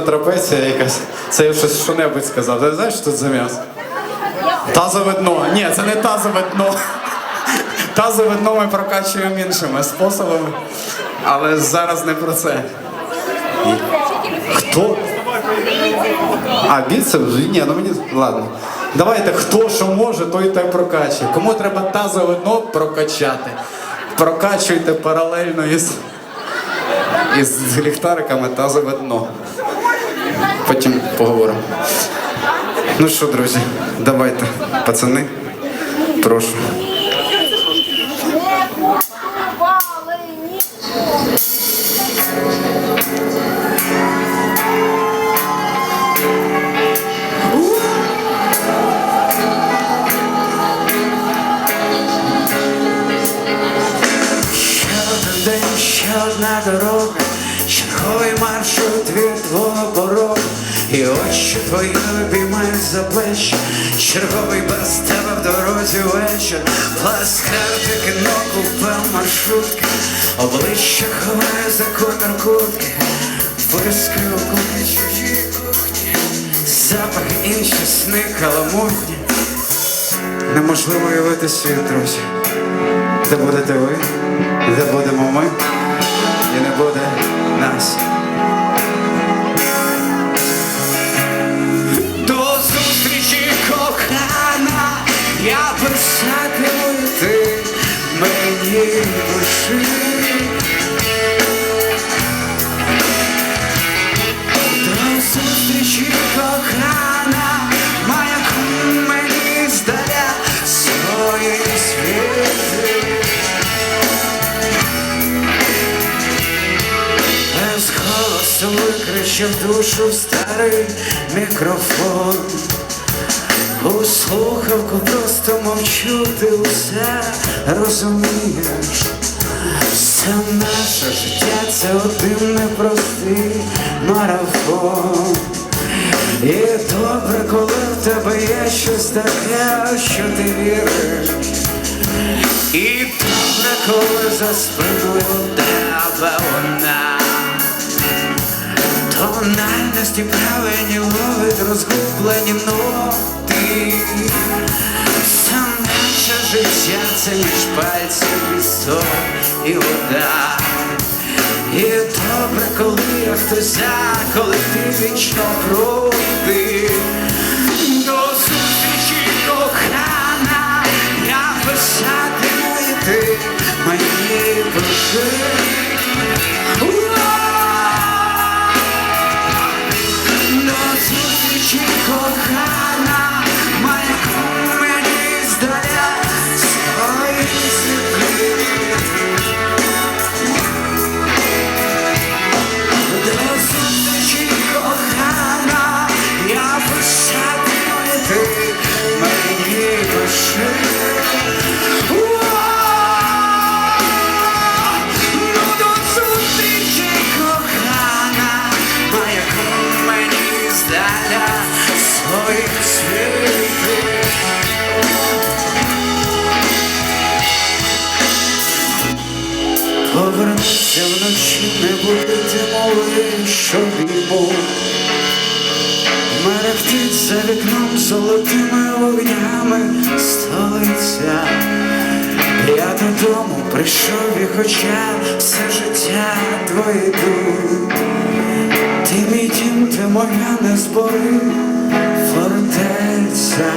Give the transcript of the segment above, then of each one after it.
Трапеція якась. Це я щось що-небудь сказав. Ти знаєш, що тут за м'ясо? Тазове дно. Ні, це не тазове дно. Тазове дно ми прокачуємо іншими способами. Але зараз не про це. Хто? А, біцепс? Ні, ну мені. Ладно. Давайте, хто що може, той те прокачує. Кому треба тазове дно прокачати? Прокачуйте паралельно із, із ліхтариками тазове дно. Потім поговоримо. Ну що, друзі, давайте, пацани, прошу. Ще один ще одна дорога, черговий маршрут від порогу. І очі твої обіймають за плечі, черговий без тебе в дорозі вечір, пласкарти кіно купе маршрутки, обличчя ховає за комір куртки, виски у кухні чужі кухні, запах інші сни каламутні. Неможливо уявити світ, друзі. Де будете ви, де будемо ми, і не буде нас. До зустрічі, кохана, я писатиму ти мені пиши. Викричав душу старий мікрофон. У слухавку просто мовчу, ти усе розумієш. Все наше життя це один непростий марафон. І добре, коли в тебе є щось таке, що ти віриш. І добре, коли за спиною тебе вона Тональності правильні ловить розгублені ноти. Все наше життя це між пальців пісок і вода. І добре, коли я хтось коли ти вічно проти. До зустрічі, кохана, я писатиму і ти мені пиши. І був. Мерехтить за вікном золотими вогнями столиця. Я додому прийшов і хоча все життя твоє йду. Ти мій дім, ти моя не збори фортеця.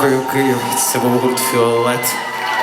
Дякую, Київ. Це був гурт Фіолет.